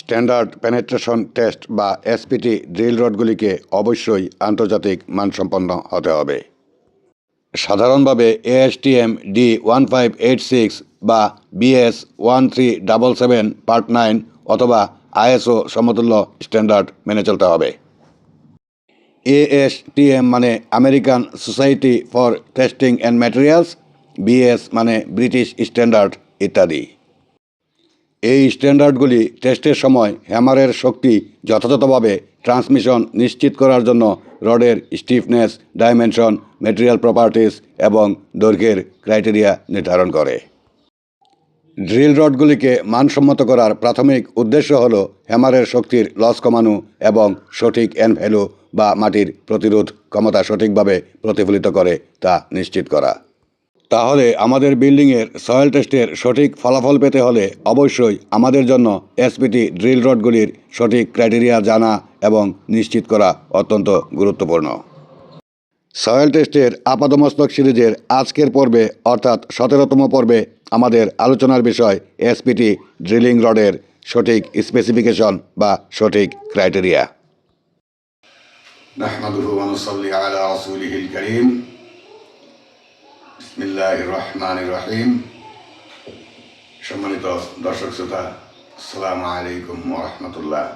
Standard penetration test বা SPT drill রডগুলিকে অবশ্যই আন্তর্জাতিক মানসম্পন্ন হতে হবে। সাধারণভাবে ASTM D one five eight six বা BS one three double seven part nine অথবা আইএসও সমতুল্য স্ট্যান্ডার্ড মেনে চলতে হবে। এএসটিএম মানে American society for testing and materials BS মানে ব্রিটিশ স্ট্যান্ডার্ড ইত্যাদি। এই স্ট্যান্ডার্ডগুলি টেস্টের সময় হ্যামারের শক্তি যথাযথভাবে ট্রান্সমিশন নিশ্চিত করার জন্য রডের স্টিফনেস, ডাইমেনশন, মেটেরিয়াল প্রপার্টিস এবং দৈর্ঘ্যের ক্রাইটেরিয়া নির্ধারণ করে। ড্রিল রডগুলিকে মানসম্মত করার প্রাথমিক উদ্দেশ্য হল হ্যামারের শক্তির লস কমানো এবং সঠিক এন ভ্যালু বা মাটির প্রতিরোধ ক্ষমতা সঠিকভাবে প্রতিফলিত করে তা নিশ্চিত করা। তাহলে আমাদের বিল্ডিংয়ের সয়েল টেস্টের সঠিক ফলাফল পেতে হলে অবশ্যই আমাদের জন্য এসপিটি ড্রিল রডগুলির সঠিক ক্রাইটেরিয়া জানা এবং নিশ্চিত করা অত্যন্ত গুরুত্বপূর্ণ সয়েল টেস্টের আপাদমস্তক সিরিজের আজকের পর্বে অর্থাৎ সতেরোতম পর্বে আমাদের আলোচনার বিষয় এসপিটি ড্রিলিং রডের সঠিক স্পেসিফিকেশন বা সঠিক ক্রাইটেরিয়া نحمده ونصلي على رسوله الكريم রহমান রহিম সম্মানিত দর্শক শ্রোতা সালাম আলাইকুম রহমতুল্লাহ।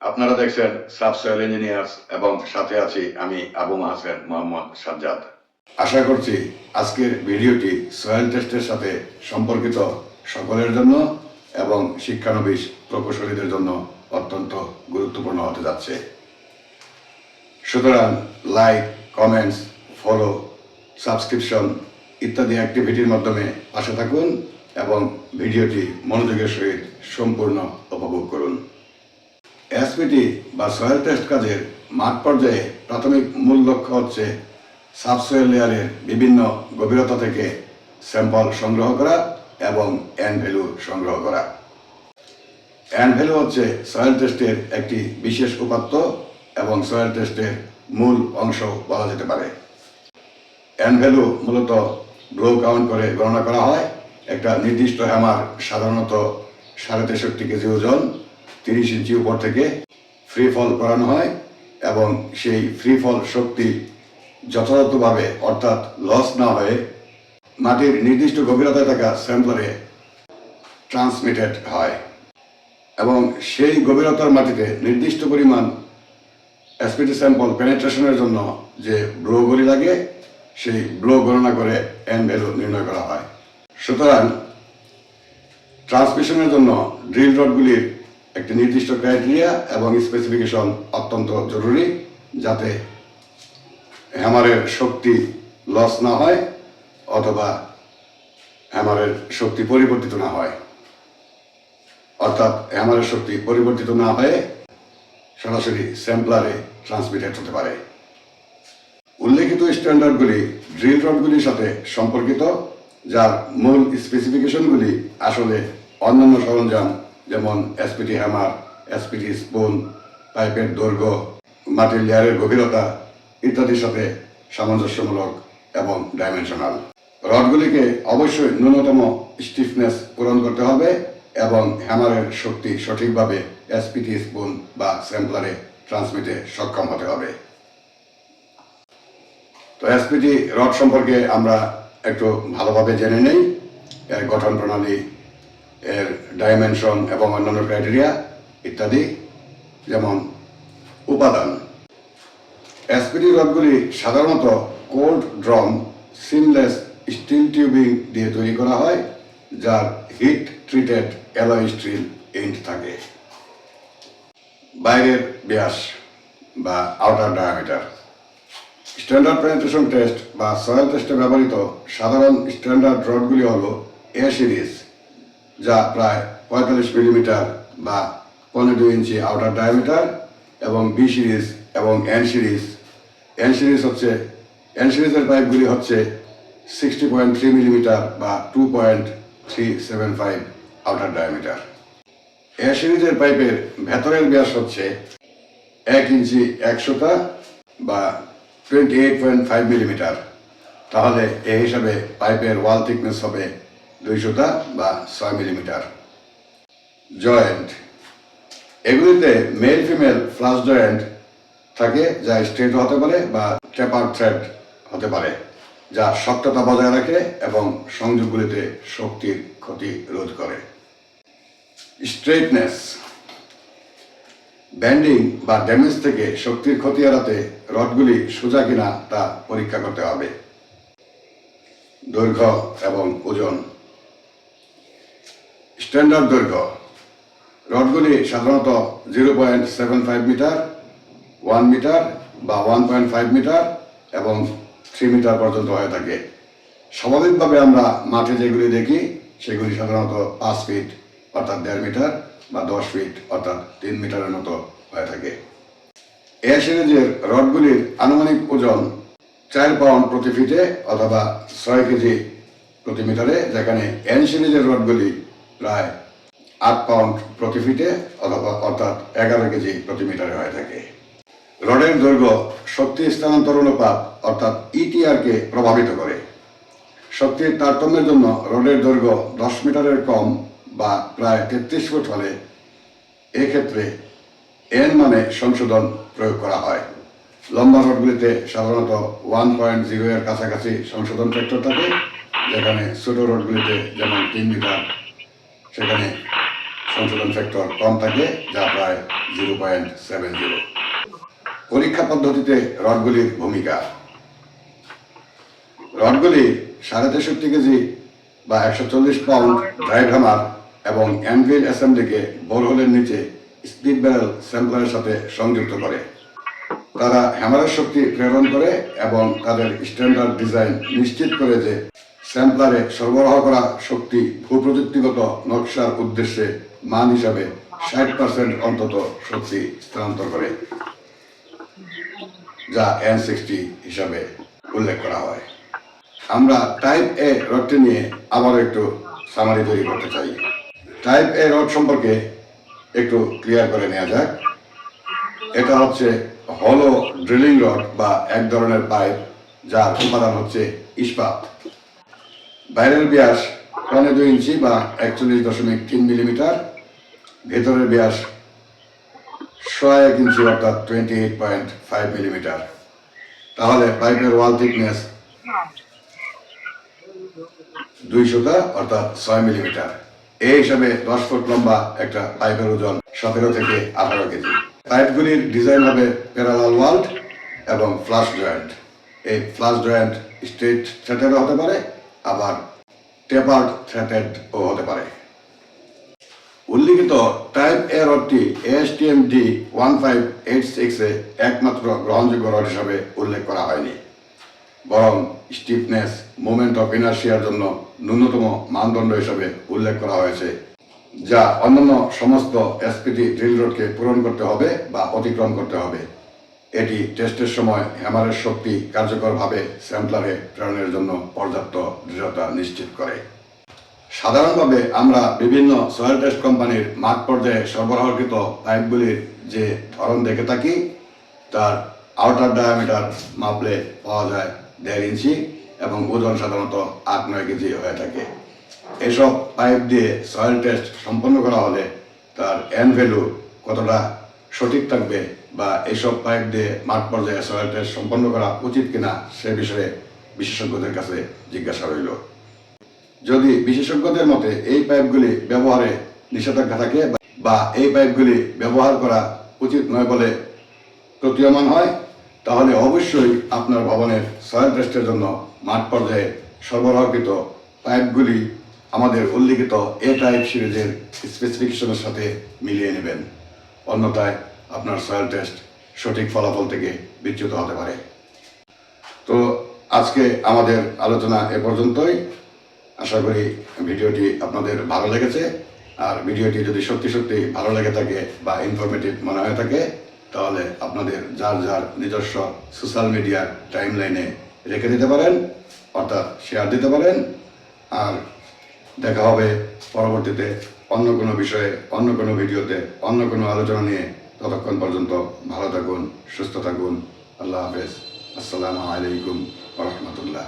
আপনারা দেখছেন সাব সয়েল ইঞ্জিনিয়ার্স এবং সাথে আছি আমি আবু মাহসেন মোহাম্মদ সাজ্জাদ। আশা করছি আজকের ভিডিওটি সয়েল টেস্টের সাথে সম্পর্কিত সকলের জন্য এবং শিক্ষানবিশ প্রকৌশলীদের জন্য অত্যন্ত গুরুত্বপূর্ণ হতে যাচ্ছে। সুতরাং লাইক কমেন্টস ফলো সাবস্ক্রিপশন ইত্যাদি অ্যাক্টিভিটির মাধ্যমে পাশে থাকুন এবং ভিডিওটি মনোযোগের সহিত সম্পূর্ণ উপভোগ করুন। এসপিটি বা সয়েল টেস্ট কাজের মাঠ পর্যায়ে প্রাথমিক মূল লক্ষ্য হচ্ছে সাবসয়েল লেয়ারের বিভিন্ন গভীরতা থেকে স্যাম্পল সংগ্রহ করা এবং এন ভ্যালু সংগ্রহ করা। অ্যান ভ্যালু হচ্ছে সয়েল টেস্টের একটি বিশেষ উপাত্ত এবং সয়েল টেস্টের মূল অংশ বলা যেতে পারে। অ্যান ভ্যালু মূলত ব্রো কাউন্ট করে গণনা করা হয়। একটা নির্দিষ্ট হ্যামার সাধারণত সাড়ে তেষট্টি কেজি ওজন, তিরিশ ইঞ্চি উপর থেকে ফ্রি ফল করানো হয় এবং সেই ফ্রি ফল শক্তি যথাযথভাবে, অর্থাৎ লস না হয়ে মাটির নির্দিষ্ট গভীরতায় থাকা স্যাম্পলারে ট্রান্সমিটেড হয় এবং সেই গভীরতার মাটিতে নির্দিষ্ট পরিমাণ এসপিটি স্যাম্পল পেনেট্রেশনের জন্য যে ব্লোগুলি লাগে সেই ব্লো গণনা করে এন ভ্যালু নির্ণয় করা হয়। সুতরাং ট্রান্সমিশনের জন্য ড্রিল রডগুলির একটি নির্দিষ্ট ক্রাইটেরিয়া এবং স্পেসিফিকেশন অত্যন্ত জরুরি যাতে হ্যামারের শক্তি লস না হয় অথবা হ্যামারের শক্তি পরিবর্তিত না হয়। অর্থাৎ হ্যামারের শক্তি পরিবর্তিত না হয়ে সরাসরি স্যাম্পলারে ট্রান্সমিটেড হতে পারে। উল্লেখিত স্ট্যান্ডার্ডগুলি ড্রিল রডগুলির সাথে সম্পর্কিত, যার মূল স্পেসিফিকেশনগুলি আসলে অন্যান্য সরঞ্জাম, যেমন এসপিটি হ্যামার এসপিটি স্পুন পাইপের দৈর্ঘ্য, মাটির লেয়ারের গভীরতা ইত্যাদির সাথে সামঞ্জস্যমূলক এবং ডাইমেনশনাল রডগুলিকে অবশ্যই ন্যূনতম স্টিফনেস পূরণ করতে হবে এবং হ্যামারের শক্তি সঠিকভাবে এসপিটি স্পুন বা স্যাম্পলারে ট্রান্সমিটে সক্ষম হতে হবে। তো এসপিটি রড সম্পর্কে আমরা একটু ভালোভাবে জেনে নেই। এর গঠন প্রণালী, এর ডাইমেনশন এবং অন্যান্য ক্রাইটেরিয়া ইত্যাদি, যেমন উপাদান। এসপিডি রডগুলি সাধারণত cold drawn seamless steel tubing দিয়ে তৈরি করা হয়, যার heat treated alloy steel end থাকে। বাইরের ব্যাস বা outer diameter standard penetration test বা সয়েল টেস্টে ব্যবহৃত সাধারণ স্ট্যান্ডার্ড রডগুলি হল এ সিরিজ, যা প্রায় পঁয়তাল্লিশ মিলিমিটার বা পনেরো ইঞ্চি আউটার ডায়ামিটার, এবং বি সিরিজ এবং এন সিরিজ। এন সিরিজ হচ্ছে, এন সিরিজের পাইপগুলি হচ্ছে সিক্সটি পয়েন্ট থ্রি মিলিমিটার বা two point three seven five outer diameter. A সিরিজের পাইপের ভেতরের ব্যাস হচ্ছে এক ইঞ্চি একশোটা বা twenty eight point five millimetre তাহলে এই হিসাবে পাইপের ওয়াল থিকনেস হবে দুইশোটা বা ছয় মিলিমিটার জয়েন্ট এগুলিতে মেল ফিমেল ফ্লাশ জয়েন্ট থাকে, যা স্ট্রেট হতে পারে বা টেপার থ্রেড হতে পারে, যা শক্ততা বজায় রাখে এবং সংযোগগুলিতে শক্তির ক্ষতি রোধ করে। স্ট্রেটনেস ব্যান্ডিং বা ড্যামেজ থেকে শক্তির ক্ষতি এড়াতে রডগুলি সোজা কিনা তা পরীক্ষা করতে হবে। দৈর্ঘ্য এবং ওজন। স্ট্যান্ডার্ড দৈর্ঘ্য। রডগুলি সাধারণত zero point seven five metre one metre বা ওয়ান পয়েন্ট ফাইভ মিটার এবং থ্রি মিটার পর্যন্ত হয়ে থাকে। স্বাভাবিকভাবে আমরা মাঠে যেগুলি দেখি, সেগুলি সাধারণত পাঁচ ফিট অর্থাৎ দেড় মিটার বা দশ ফিট অর্থাৎ তিন মিটারের মতো হয়ে থাকে। এ সিরিজের রডগুলির আনুমানিক ওজন চার পাউন্ড প্রতি ফিটে অথবা ছয় কেজি প্রতি মিটারে যেখানে এন সিরিজের রডগুলি প্রায় আট পাউন্ড প্রতি ফিটে অথবা অর্থাৎ এগারো কেজি প্রতি মিটারে হয়ে থাকে। রডের দৈর্ঘ্য শক্তি স্থানান্তর অনুপাত, অর্থাৎ ইটিআরকে প্রভাবিত করে। শক্তির তারতম্যের জন্য রডের দৈর্ঘ্য দশ মিটারের কম বা প্রায় তেত্রিশ ফুট হলে এক্ষেত্রে এন মানে সংশোধন প্রয়োগ করা হয়। লম্বা রোডগুলিতে সাধারণত ওয়ান পয়েন্ট জিরো এর কাছাকাছি সংশোধন ফ্যাক্টর থাকে, যেখানে ছোট রোডগুলিতে যেমন তিন মিটার, সেখানে সংশোধন ফ্যাক্টর কম থাকে, যা প্রায় জিরো পয়েন্ট সেভেন জিরো। পরীক্ষা পদ্ধতিতে রডগুলির ভূমিকা। রডগুলি সাড়ে তেষট্টি কেজি বা একশো চল্লিশ পাউন্ড হ্যামার এবং অ্যানভিল অ্যাসেম্বলিকে বোরহোলের নিচে স্পিড ব্যারেল স্যাম্পলারের সাথে সংযুক্ত করে। তারা হ্যামারের শক্তি প্রেরণ করে এবং তাদের স্ট্যান্ডার্ড ডিজাইন নিশ্চিত করে যে স্যাম্পলারে সরবরাহ করা শক্তি ভূপ্রযুক্তিগত নকশার উদ্দেশ্যে মান হিসাবে ষাট পার্সেন্ট অন্তত শক্তি স্থানান্তর করে, যা এন সিক্সটি হিসাবে উল্লেখ করা হয়। আমরা টাইপ এ রডটি নিয়ে আবার একটু সামারি তৈরি করতে চাই। টাইপ এ রড সম্পর্কে একটু ক্লিয়ার করে নেওয়া যাক। এটা হচ্ছে হলো ড্রিলিং রড বা এক ধরনের পাইপ যার উপাদান হচ্ছে ইস্পাত। বাইরের ব্যাস পনেরো দুই ইঞ্চি বা একচল্লিশ দশমিক তিন মিলিমিটার। ভেতরের ব্যাস ছয় এক ইঞ্চি অর্থাৎ twenty eight point five millimetre. তাহলে পাইপের ওয়াল থিকনেস দুই সুতা অর্থাৎ ছয় মিলিমিটার। এই হিসাবে দশ ফুট লম্বা একটা পাইপের ওজন সতেরো থেকে আঠারো কেজি। পাইপগুলির ডিজাইন হবে প্যারালাল ওয়াল্ড এবং ফ্লাশ জয়েন্ট এই ফ্লাশ জয়েন্ট স্ট্রেট থ্রেটেডও হতে পারে, আবার টেপার্ড থ্রেটেডও হতে পারে। উল্লিখিত type A রডটি STM D one five eight সিক্সে একমাত্র গ্রহণযোগ্য রড হিসাবে উল্লেখ করা হয়নি। বরং স্টিফনেস মোমেন্ট অফ ইনার্শিয়ার জন্য ন্যূনতম মানদণ্ড হিসাবে উল্লেখ করা হয়েছে, যা অন্যান্য সমস্ত এসপিটি ড্রিল রোডকে পূরণ করতে হবে বা অতিক্রম করতে হবে। এটি টেস্টের সময় হ্যামারের শক্তি কার্যকরভাবে স্যাম্পলারে প্রেরণের জন্য পর্যাপ্ত দৃঢ়তা নিশ্চিত করে। সাধারণভাবে আমরা বিভিন্ন সয়েল টেস্ট কোম্পানির মাঠ পর্যায়ে সরবরাহকৃত পাইপগুলির যে ধরন দেখে থাকি, তার আউটার ডায়ামিটার মাপলে পাওয়া যায় দেড় ইঞ্চি এবং ওজন সাধারণত আট নয় কেজি হয়ে থাকে। এসব পাইপ দিয়ে সয়েল টেস্ট সম্পন্ন করা হলে তার এন ভ্যালু কতটা সঠিক থাকবে বা এইসব পাইপ দিয়ে মাঠ পর্যায়ে সয়েল টেস্ট সম্পন্ন করা উচিত কিনা সে বিষয়ে বিশেষজ্ঞদের কাছে জিজ্ঞাসা রইল। যদি বিশেষজ্ঞদের মতে এই পাইপগুলি ব্যবহারে নিষেধাজ্ঞা থাকে বা এই পাইপগুলি ব্যবহার করা উচিত নয় বলে প্রতীয়মান হয় তাহলে অবশ্যই আপনার ভবনের সয়েল টেস্টের জন্য মাঠ পর্যায়ে সরবরাহকৃত পাইপগুলি আমাদের উল্লিখিত এ টাইপ সিরিজের স্পেসিফিকেশনের সাথে মিলিয়ে নেবেন। অন্যথায় আপনার সয়েল টেস্ট সঠিক ফলাফল থেকে বিচ্যুত হতে পারে। তো আজকে আমাদের আলোচনা এ পর্যন্তই। আশা করি ভিডিওটি আপনাদের ভালো লেগেছে। আর ভিডিওটি যদি সত্যি সত্যি ভালো লেগে থাকে বা ইনফরমেটিভ মনে হয়ে থাকে তাহলে আপনাদের যার যার নিজস্ব সোশ্যাল মিডিয়ার টাইম লাইনে রেখে দিতে পারেন, অর্থাৎ শেয়ার দিতে পারেন, আর দেখা হবে পরবর্তীতে অন্য কোনো বিষয়ে, অন্য কোনো ভিডিওতে, অন্য কোনো আলোচনা নিয়ে ততক্ষণ পর্যন্ত ভালো থাকুন, সুস্থ থাকুন। আল্লাহ হাফেজ। আসসালামু আলাইকুম রহমতুল্লাহ।